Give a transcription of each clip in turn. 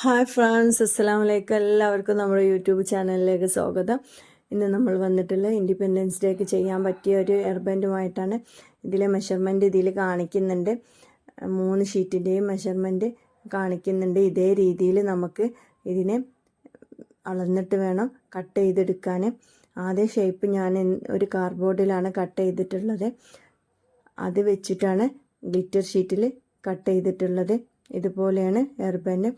Hi friends അസ്സലാം വലൈക്കും എല്ലാവർക്കും നമ്മുടെ യൂട്യൂബ് ചാനലിലേക്ക് സ്വാഗതം. ഇന്ന് നമ്മൾ വന്നിട്ടുള്ള ഇൻഡിപെൻഡൻസ് ഡേക്ക് ചെയ്യാൻ പറ്റിയ ഒരു എയർബാൻഡുമായിട്ടാണ് ഇതിലെ മെഷർമെന്റ് ഇതിൽ കാണിക്കുന്നുണ്ട്. മൂന്ന് ഷീറ്റിന്റെയും മെഷർമെന്റ് കാണിക്കുന്നുണ്ട്. ഇതേ രീതിയിൽ നമുക്ക് ഇതിനെ അളന്നിട്ട് വേണം കട്ട് ചെയ്തെടുക്കാൻ. ആദ്യ ഷേപ്പ് ഞാൻ ഒരു കാർഡ്ബോർഡിലാണ് കട്ട് ചെയ്തിട്ടുള്ളത്. അത് വെച്ചിട്ടാണ് ഗ്ലിറ്റർ ഷീറ്റിൽ കട്ട് ചെയ്തിട്ടുള്ളത്. ഇതുപോലെയാണ് എയർബാൻഡ്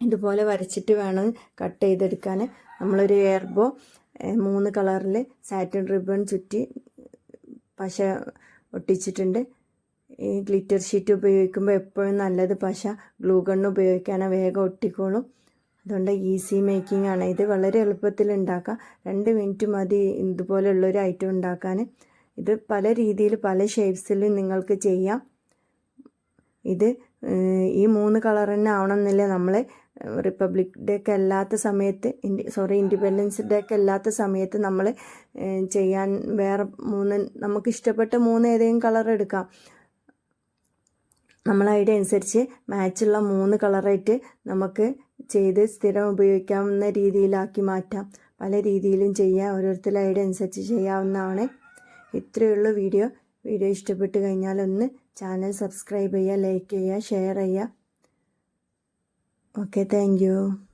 ഇതുപോലെ വരച്ചിട്ട് വേണം കട്ട് ചെയ്തെടുക്കാൻ. നമ്മളൊരു എയർബോ മൂന്ന് കളറിൽ സാറ്റിൻ റിബൺ ചുറ്റി പശ ഒട്ടിച്ചിട്ടുണ്ട്. ഈ ഗ്ലിറ്റർ ഷീറ്റ് ഉപയോഗിക്കുമ്പോൾ എപ്പോഴും നല്ലത് പശ ഗ്ലൂ ഗണ്ണ് ഉപയോഗിക്കാനാണ് വേഗം ഒട്ടിക്കോളും. അതുകൊണ്ട് ഈസി മേക്കിംഗ് ആണ്. ഇത് വളരെ എളുപ്പത്തിൽ ഉണ്ടാക്കാം. രണ്ട് മിനിറ്റ് മതി ഇതുപോലെയുള്ളൊരു ഐറ്റം ഉണ്ടാക്കാൻ. ഇത് പല രീതിയിൽ പല ഷേപ്സിൽ നിങ്ങൾക്ക് ചെയ്യാം. ഇത് ഈ മൂന്ന് കളർ തന്നെ ആവണമെന്നില്ല നമ്മൾ റിപ്പബ്ലിക് ഡേ ഒക്കെ അല്ലാത്ത സമയത്ത് സോറി ഇൻഡിപെൻഡൻസ് ഡേ ഒക്കെ അല്ലാത്ത സമയത്ത് നമ്മൾ ചെയ്യാൻ വേറെ മൂന്ന് നമുക്ക് ഇഷ്ടപ്പെട്ട മൂന്ന് ഏതെങ്കിലും കളർ എടുക്കാം. നമ്മൾ ഐഡിയ അനുസരിച്ച് മാച്ചുള്ള മൂന്ന് കളറായിട്ട് നമുക്ക് ചെയ്ത് സ്ഥിരം ഉപയോഗിക്കാവുന്ന രീതിയിലാക്കി മാറ്റാം. പല രീതിയിലും ചെയ്യാം. ഓരോരുത്തരുടെ ഐഡിയ അനുസരിച്ച് ചെയ്യാവുന്നതാണ്. ഇത്രയുള്ള വീഡിയോ. വീഡിയോ ഇഷ്ടപ്പെട്ട് കഴിഞ്ഞാൽ ഒന്ന് ചാനൽ സബ്സ്ക്രൈബ് ചെയ്യുക ലൈക്ക് ചെയ്യുക ഷെയർ ചെയ്യുക. Thank you.